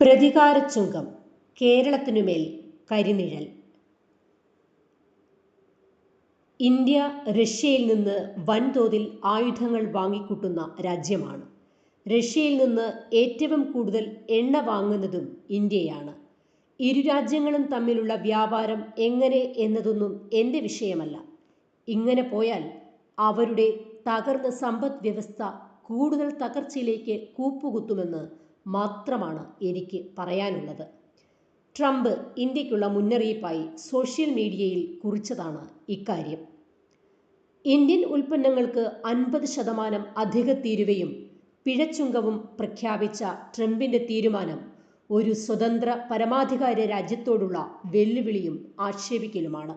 പ്രതികാര ചുങ്കം കേരളത്തിനുമേൽ കരിനിഴൽ. ഇന്ത്യ റഷ്യയിൽ നിന്ന് വൻതോതിൽ ആയുധങ്ങൾ വാങ്ങിക്കൂട്ടുന്ന രാജ്യമാണ്. റഷ്യയിൽ നിന്ന് ഏറ്റവും കൂടുതൽ എണ്ണ വാങ്ങുന്നതും ഇന്ത്യയാണ്. ഇരു രാജ്യങ്ങളും തമ്മിലുള്ള വ്യാപാരം എങ്ങനെ എന്നതൊന്നും എന്റെ വിഷയമല്ല. ഇങ്ങനെ പോയാൽ അവരുടെ തകർന്ന സമ്പദ് വ്യവസ്ഥ കൂടുതൽ തകർച്ചയിലേക്ക് കൂപ്പുകുത്തുമെന്ന് മാത്രമാണ് എനിക്ക് പറയാനുള്ളത്. ട്രംപ് ഇന്ത്യക്കുള്ള മുന്നറിയിപ്പായി സോഷ്യൽ മീഡിയയിൽ കുറിച്ചതാണ് ഇക്കാര്യം. ഇന്ത്യൻ ഉൽപ്പന്നങ്ങൾക്ക് അൻപത് ശതമാനം അധിക തീരുവയും പിഴച്ചുങ്കവും പ്രഖ്യാപിച്ച ട്രംപിന്റെ തീരുമാനം ഒരു സ്വതന്ത്ര പരമാധികാര രാജ്യത്തോടുള്ള വെല്ലുവിളിയും ആക്ഷേപിക്കലുമാണ്.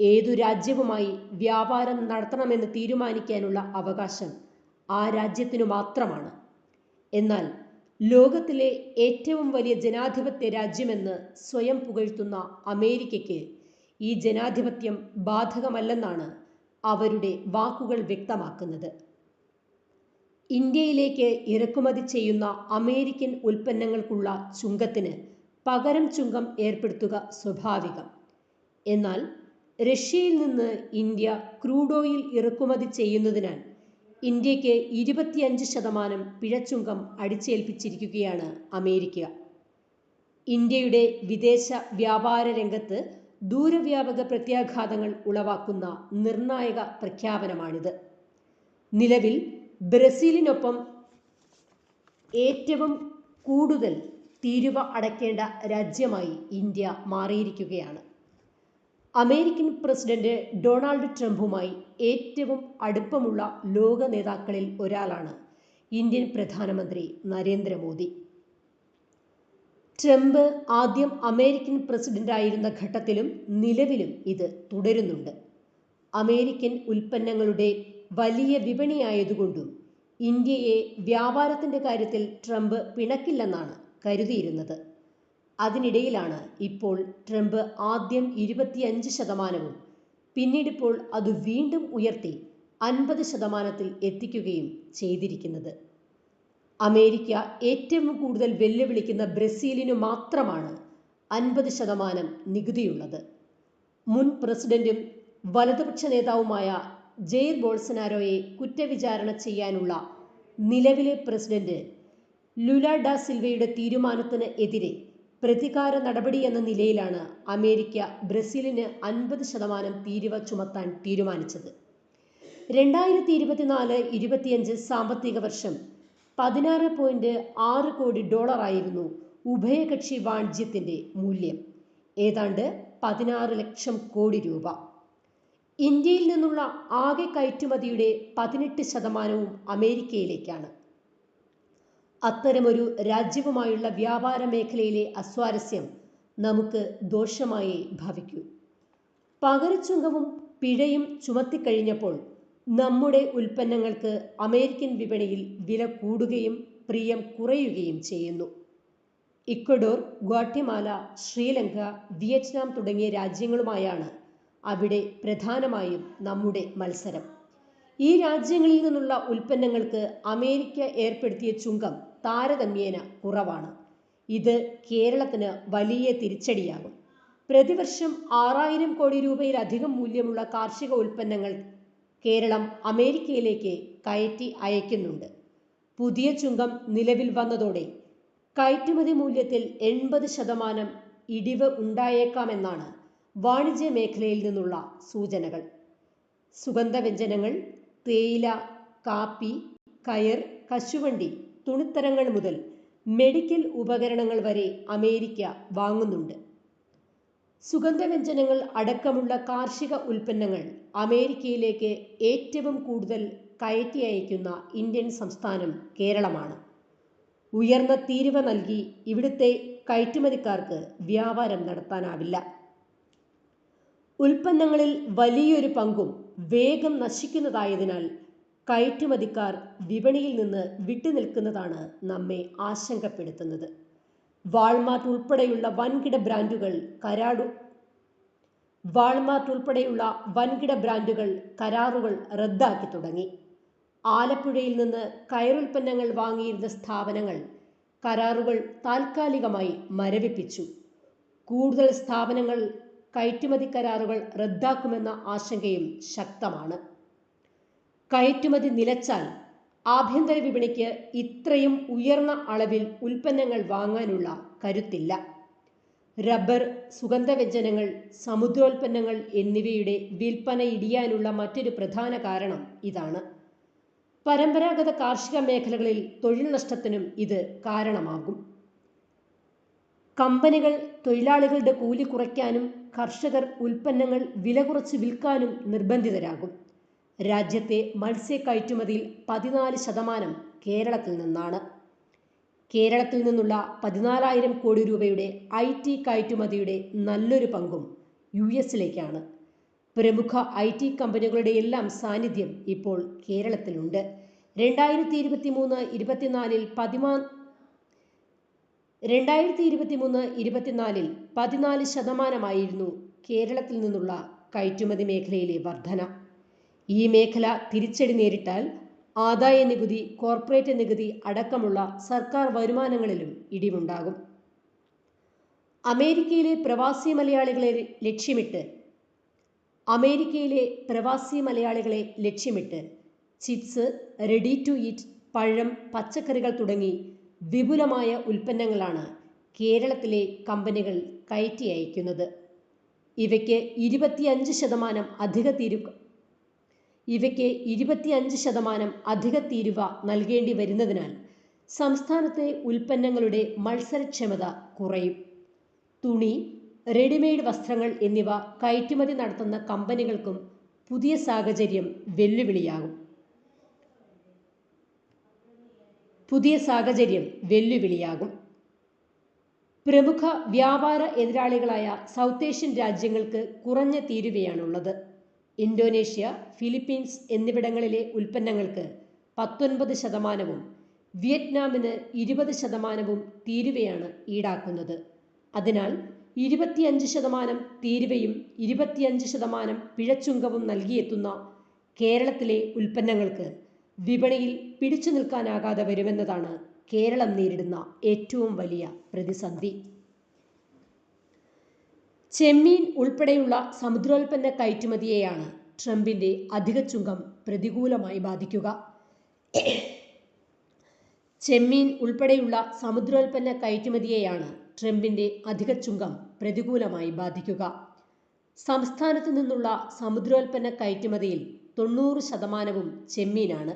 ഏതു രാജ്യവുമായി വ്യാപാരം നടത്തണമെന്ന് തീരുമാനിക്കാനുള്ള അവകാശം ആ രാജ്യത്തിനു മാത്രമാണ്. എന്നാൽ ലോകത്തിലെ ഏറ്റവും വലിയ ജനാധിപത്യ രാജ്യമെന്ന് സ്വയം പുകഴ്ത്തുന്ന അമേരിക്കയ്ക്ക് ഈ ജനാധിപത്യം ബാധകമല്ലെന്നാണ് അവരുടെ വാക്കുകൾ വ്യക്തമാക്കുന്നത്. ഇന്ത്യയിലേക്ക് ഇറക്കുമതി ചെയ്യുന്ന അമേരിക്കൻ ഉൽപ്പന്നങ്ങൾക്കുള്ള ചുങ്കത്തിന് പകരം ചുങ്കം ഏർപ്പെടുത്തുക സ്വാഭാവികം. എന്നാൽ റഷ്യയിൽ നിന്ന് ഇന്ത്യ ക്രൂഡ് ഓയിൽ ഇറക്കുമതി ചെയ്യുന്നതിനാൽ ഇന്ത്യയ്ക്ക് ഇരുപത്തിയഞ്ച് ശതമാനം പിഴച്ചുങ്കം അടിച്ചേൽപ്പിച്ചിരിക്കുകയാണ് അമേരിക്ക. ഇന്ത്യയുടെ വിദേശ വ്യാപാര രംഗത്ത് ദൂരവ്യാപക പ്രത്യാഘാതങ്ങൾ ഉളവാക്കുന്ന നിർണായക പ്രഖ്യാപനമാണിത്. നിലവിൽ ബ്രസീലിനൊപ്പം ഏറ്റവും കൂടുതൽ തീരുവ അടയ്ക്കേണ്ട രാജ്യമായി ഇന്ത്യ മാറിയിരിക്കുകയാണ്. അമേരിക്കൻ പ്രസിഡന്റ് ഡൊണാൾഡ് ട്രംപുമായി ഏറ്റവും അടുപ്പമുള്ള ലോക നേതാക്കളിൽ ഒരാളാണ് ഇന്ത്യൻ പ്രധാനമന്ത്രി നരേന്ദ്രമോദി. ട്രംപ് ആദ്യം അമേരിക്കൻ പ്രസിഡന്റായിരുന്ന ഘട്ടത്തിലും നിലവിലും ഇത് തുടരുന്നുണ്ട്. അമേരിക്കൻ ഉൽപ്പന്നങ്ങളുടെ വലിയ വിപണിയായതുകൊണ്ടും ഇന്ത്യയെ വ്യാപാരത്തിന്റെ കാര്യത്തിൽ ട്രംപ് പിണക്കില്ലെന്നാണ് കരുതിയിരുന്നത്. അതിനിടയിലാണ് ഇപ്പോൾ ട്രംപ് ആദ്യം ഇരുപത്തിയഞ്ച് ശതമാനവും പിന്നീടിപ്പോൾ അത് വീണ്ടും ഉയർത്തി അൻപത് ശതമാനത്തിൽ എത്തിക്കുകയും ചെയ്തിരിക്കുന്നത്. അമേരിക്ക ഏറ്റവും കൂടുതൽ വെല്ലുവിളിക്കുന്ന ബ്രസീലിനു മാത്രമാണ് അൻപത് ശതമാനം നികുതിയുള്ളത്. മുൻ പ്രസിഡന്റും വലതുപക്ഷ നേതാവുമായ ജെയർ ബോൾസനാരോയെ കുറ്റവിചാരണ ചെയ്യാനുള്ള നിലവിലെ പ്രസിഡന്റ് ലുല ഡ സിൽവയുടെ തീരുമാനത്തിന് എതിരെ പ്രതികാര നടപടി എന്ന നിലയിലാണ് അമേരിക്ക ബ്രസീലിന് അൻപത് ശതമാനം തീരുവ ചുമത്താൻ തീരുമാനിച്ചത്. രണ്ടായിരത്തി ഇരുപത്തിനാല് ഇരുപത്തിയഞ്ച് സാമ്പത്തിക വർഷം പതിനാറ് പോയിന്റ് ആറ് കോടി ഡോളറായിരുന്നു ഉഭയകക്ഷി വാണിജ്യത്തിന്റെ മൂല്യം. ഏതാണ്ട് പതിനാറ് ലക്ഷം കോടി രൂപ. ഇന്ത്യയിൽ നിന്നുള്ള ആകെ കയറ്റുമതിയുടെ പതിനെട്ട് ശതമാനവും അമേരിക്കയിലേക്കാണ്. അത്തരമൊരു രാജ്യവുമായുള്ള വ്യാപാര മേഖലയിലെ അസ്വാരസ്യം നമുക്ക് ദോഷമായി ഭവിക്കൂ. പകരച്ചുങ്കവും പിഴയും ചുമത്തിക്കഴിഞ്ഞപ്പോൾ നമ്മുടെ ഉൽപ്പന്നങ്ങൾക്ക് അമേരിക്കൻ വിപണിയിൽ വില കൂടുകയും പ്രിയം കുറയുകയും ചെയ്യുന്നു. ഇക്വഡോർ ഗ്വാട്ടിമാല ശ്രീലങ്ക വിയറ്റ്നാം തുടങ്ങിയ രാജ്യങ്ങളുമായാണ് അവിടെ പ്രധാനമായും നമ്മുടെ മത്സരം. ഈ രാജ്യങ്ങളിൽ നിന്നുള്ള ഉൽപ്പന്നങ്ങൾക്ക് അമേരിക്ക ഏർപ്പെടുത്തിയ ചുങ്കം താരതമ്യേന കുറവാണ്. ഇത് കേരളത്തിന് വലിയ തിരിച്ചടിയാകും. പ്രതിവർഷം ആറായിരം കോടി രൂപയിലധികം മൂല്യമുള്ള കാർഷിക ഉൽപ്പന്നങ്ങൾ കേരളം അമേരിക്കയിലേക്ക് കയറ്റി അയക്കുന്നുണ്ട്. പുതിയ ചുങ്കം നിലവിൽ വന്നതോടെ കയറ്റുമതി മൂല്യത്തിൽ എൺപത് ശതമാനം ഇടിവ് ഉണ്ടായേക്കാമെന്നാണ് വാണിജ്യ മേഖലയിൽ നിന്നുള്ള സൂചനകൾ. സുഗന്ധവ്യഞ്ജനങ്ങൾ തേയില കാപ്പി കയർ കശുവണ്ടി തുണിത്തരങ്ങൾ മുതൽ മെഡിക്കൽ ഉപകരണങ്ങൾ വരെ അമേരിക്ക വാങ്ങുന്നുണ്ട്. സുഗന്ധവ്യഞ്ജനങ്ങൾ അടക്കമുള്ള കാർഷിക ഉൽപ്പന്നങ്ങൾ അമേരിക്കയിലേക്ക് ഏറ്റവും കൂടുതൽ കയറ്റി അയക്കുന്ന ഇന്ത്യൻ സംസ്ഥാനം കേരളമാണ്. ഉയർന്ന തീരുവ നൽകി ഇവിടുത്തെ കയറ്റുമതിക്കാർക്ക് വ്യാപാരം നടത്താനാവില്ല. ഉൽപ്പന്നങ്ങളിൽ വലിയൊരു പങ്കും വേഗം നശിക്കുന്നതായതിനാൽ കയറ്റുമതിക്കാർ വിപണിയിൽ നിന്ന് വിട്ടുനിൽക്കുന്നതാണ് നമ്മെ ആശങ്കപ്പെടുത്തുന്നത്. വാൾമാർട്ട് ഉൾപ്പെടെയുള്ള വൻകിട ബ്രാൻഡുകൾ കരാടു വാൾമാർട്ട് ഉൾപ്പെടെയുള്ള വൻകിട ബ്രാൻഡുകൾ കരാറുകൾ റദ്ദാക്കി തുടങ്ങി. ആലപ്പുഴയിൽ നിന്ന് കയറുൽപ്പന്നങ്ങൾ വാങ്ങിയിരുന്ന സ്ഥാപനങ്ങൾ കരാറുകൾ താൽക്കാലികമായി മരവിപ്പിച്ചു. കൂടുതൽ സ്ഥാപനങ്ങൾ കയറ്റുമതി കരാറുകൾ റദ്ദാക്കുമെന്ന ആശങ്കയും ശക്തമാണ്. കയറ്റുമതി നിലച്ചാൽ ആഭ്യന്തര വിപണിക്ക് ഇത്രയും ഉയർന്ന അളവിൽ ഉൽപ്പന്നങ്ങൾ വാങ്ങാനുള്ള കരുത്തില്ല. റബ്ബർ സുഗന്ധവ്യഞ്ജനങ്ങൾ സമുദ്രോൽപ്പന്നങ്ങൾ എന്നിവയുടെ വിൽപ്പന ഇടിയാനുള്ള മറ്റൊരു പ്രധാന കാരണം ഇതാണ്. പരമ്പരാഗത കാർഷിക മേഖലകളിൽ തൊഴിൽ നഷ്ടത്തിനും ഇത് കാരണമാകും. കമ്പനികൾ തൊഴിലാളികളുടെ കൂലി കുറയ്ക്കാനും കർഷകർ ഉൽപ്പന്നങ്ങൾ വില കുറച്ച് വിൽക്കാനും നിർബന്ധിതരാകും. രാജ്യത്തെ മത്സ്യ കയറ്റുമതിയിൽ പതിനാല് ശതമാനം കേരളത്തിൽ നിന്നാണ്. കേരളത്തിൽ നിന്നുള്ള പതിനാലായിരം കോടി രൂപയുടെ ഐ ടി കയറ്റുമതിയുടെ നല്ലൊരു പങ്കും യു എസിലേക്കാണ്. പ്രമുഖ ഐ ടി കമ്പനികളുടെ എല്ലാം സാന്നിധ്യം ഇപ്പോൾ കേരളത്തിലുണ്ട്. രണ്ടായിരത്തി ഇരുപത്തി മൂന്ന് ഇരുപത്തിനാലിൽ പതിമാ രണ്ടായിരത്തി ഇരുപത്തി മൂന്ന് ഇരുപത്തിനാലിൽ പതിനാല് ശതമാനമായിരുന്നു കേരളത്തിൽ നിന്നുള്ള കയറ്റുമതി മേഖലയിലെ വർധന. ഈ മേഖല തിരിച്ചടി നേരിട്ടാൽ ആദായ നികുതി കോർപ്പറേറ്റ് നികുതി അടക്കമുള്ള സർക്കാർ വരുമാനങ്ങളിലും ഇടിവുണ്ടാകും. അമേരിക്കയിലെ പ്രവാസി മലയാളികളെ ലക്ഷ്യമിട്ട് അമേരിക്കയിലെ പ്രവാസി മലയാളികളെ ലക്ഷ്യമിട്ട് ചിപ്സ് റെഡി ടു ഈറ്റ് പഴം പച്ചക്കറികൾ തുടങ്ങി വിപുലമായ ഉൽപ്പന്നങ്ങളാണ് കേരളത്തിലെ കമ്പനികൾ കയറ്റി അയക്കുന്നത്. ഇവയ്ക്ക് ഇരുപത്തിയഞ്ച് ശതമാനം അധിക തീരുവ ഇവയ്ക്ക് ഇരുപത്തിയഞ്ച് ശതമാനം അധിക തീരുവ നൽകേണ്ടി വരുന്നതിനാൽ സംസ്ഥാനത്തെ ഉൽപ്പന്നങ്ങളുടെ മത്സരക്ഷമത കുറയും. തുണി റെഡിമെയ്ഡ് വസ്ത്രങ്ങൾ എന്നിവ കയറ്റുമതി നടത്തുന്ന കമ്പനികൾക്കും പുതിയ സാഹചര്യം വെല്ലുവിളിയാകും. പുതിയ സാഹചര്യം വെല്ലുവിളിയാകും. പ്രമുഖ വ്യാപാര എതിരാളികളായ സൗത്ത് ഏഷ്യൻ രാജ്യങ്ങൾക്ക് കുറഞ്ഞ തീരുവയാണുള്ളത്. ഇന്തോനേഷ്യ ഫിലിപ്പീൻസ് എന്നിവിടങ്ങളിലെ ഉൽപ്പന്നങ്ങൾക്ക് പത്തൊൻപത് ശതമാനവും വിയറ്റ്നാമിന് ഇരുപത് ശതമാനവും തീരുവയാണ് ഈടാക്കുന്നത്. അതിനാൽ ഇരുപത്തിയഞ്ച് ശതമാനം തീരുവയും ഇരുപത്തിയഞ്ച് ശതമാനം പിഴച്ചുങ്കവും നൽകിയെത്തുന്ന കേരളത്തിലെ ഉൽപ്പന്നങ്ങൾക്ക് വിപണിയിൽ പിടിച്ചു നിൽക്കാനാകാതെ വരുമെന്നതാണ് കേരളം നേരിടുന്ന ഏറ്റവും വലിയ പ്രതിസന്ധി. ചെമ്മീൻ ഉൾപ്പെടെയുള്ള സമുദ്രോൽപ്പന്ന കയറ്റുമതിയെയാണ് ട്രംപിന്റെ അധിക ചുങ്കം പ്രതികൂലമായി ബാധിക്കുക. ചെമ്മീൻ ഉൾപ്പെടെയുള്ള സമുദ്രോൽപ്പന്ന കയറ്റുമതിയെയാണ് ട്രംപിന്റെ അധിക ചുങ്കം പ്രതികൂലമായി ബാധിക്കുക. സംസ്ഥാനത്തു നിന്നുള്ള സമുദ്രോൽപ്പന്ന കയറ്റുമതിയിൽ തൊണ്ണൂറ് ശതമാനവും ചെമ്മീനാണ്.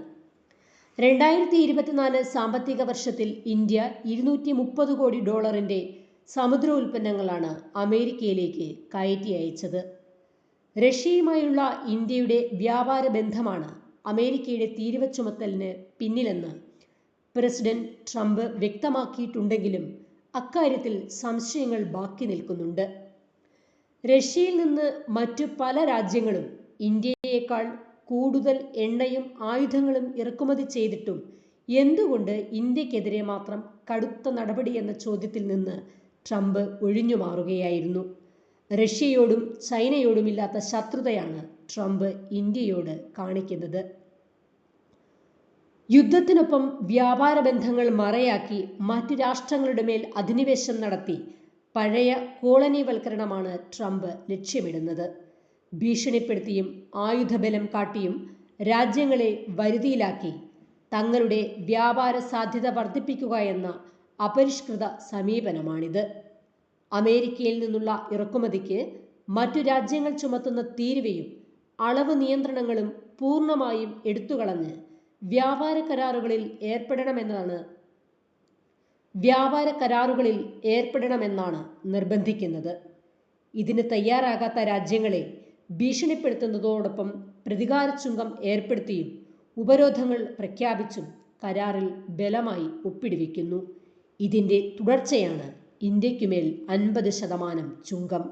രണ്ടായിരത്തി ഇരുപത്തിനാല് സാമ്പത്തിക വർഷത്തിൽ ഇന്ത്യ ഇരുന്നൂറ്റി മുപ്പത് കോടി ഡോളറിന്റെ സമുദ്ര ഉൽപ്പന്നങ്ങളാണ് അമേരിക്കയിലേക്ക് കയറ്റി അയച്ചത്. റഷ്യയുമായുള്ള ഇന്ത്യയുടെ വ്യാപാര ബന്ധമാണ് അമേരിക്കയുടെ തീരുവ ചുമത്തലിന് പിന്നിലെന്ന് പ്രസിഡന്റ് ട്രംപ് വ്യക്തമാക്കിയിട്ടുണ്ടെങ്കിലും അക്കാര്യത്തിൽ സംശയങ്ങൾ ബാക്കി നിൽക്കുന്നുണ്ട്. റഷ്യയിൽ നിന്ന് മറ്റു പല രാജ്യങ്ങളും ഇന്ത്യയേക്കാൾ കൂടുതൽ എണ്ണയും ആയുധങ്ങളും ഇറക്കുമതി ചെയ്തിട്ടും എന്തുകൊണ്ട് ഇന്ത്യക്കെതിരെ മാത്രം കടുത്ത നടപടി എന്ന ചോദ്യത്തിൽ നിന്ന് ട്രംപ് ഒഴിഞ്ഞു മാറുകയായിരുന്നു. റഷ്യയോടും ചൈനയോടുമില്ലാത്ത ശത്രുതയാണ് ട്രംപ് ഇന്ത്യയോട് കാണിക്കുന്നത്. യുദ്ധത്തിനൊപ്പം വ്യാപാര ബന്ധങ്ങൾ മറയാക്കി മറ്റു രാഷ്ട്രങ്ങളുടെ മേൽ അധിനിവേശം നടത്തി പഴയ കോളനിവൽക്കരണമാണ് ട്രംപ് ലക്ഷ്യമിടുന്നത്. ഭീഷണിപ്പെടുത്തിയും ആയുധബലം കാട്ടിയും രാജ്യങ്ങളെ വരുതിയിലാക്കി. തങ്ങളുടെ വ്യാപാര സാധ്യത വർദ്ധിപ്പിക്കുക എന്ന അപരിഷ്കൃത സമീപനമാണിത്. അമേരിക്കയിൽ നിന്നുള്ള ഇറക്കുമതിക്ക് മറ്റു രാജ്യങ്ങൾ ചുമത്തുന്ന തീരുവയും അളവ് നിയന്ത്രണങ്ങളും പൂർണമായും എടുത്തുകളഞ്ഞ് വ്യാപാര കരാറുകളിൽ ഏർപ്പെടണമെന്നാണ് വ്യാപാര കരാറുകളിൽ ഏർപ്പെടണമെന്നാണ് നിർബന്ധിക്കുന്നത്. ഇതിന് തയ്യാറാകാത്ത രാജ്യങ്ങളെ ഭീഷണിപ്പെടുത്തുന്നതോടൊപ്പം പ്രതികാര ചുങ്കം ഏർപ്പെടുത്തിയും ഉപരോധങ്ങൾ പ്രഖ്യാപിച്ചും കരാറിൽ ബലമായി ഒപ്പിടുവിക്കുന്നു. ഇതിന്റെ തുടർച്ചയാണ് ഇന്ത്യക്കുമേൽ അൻപത് ശതമാനം ചുങ്കം.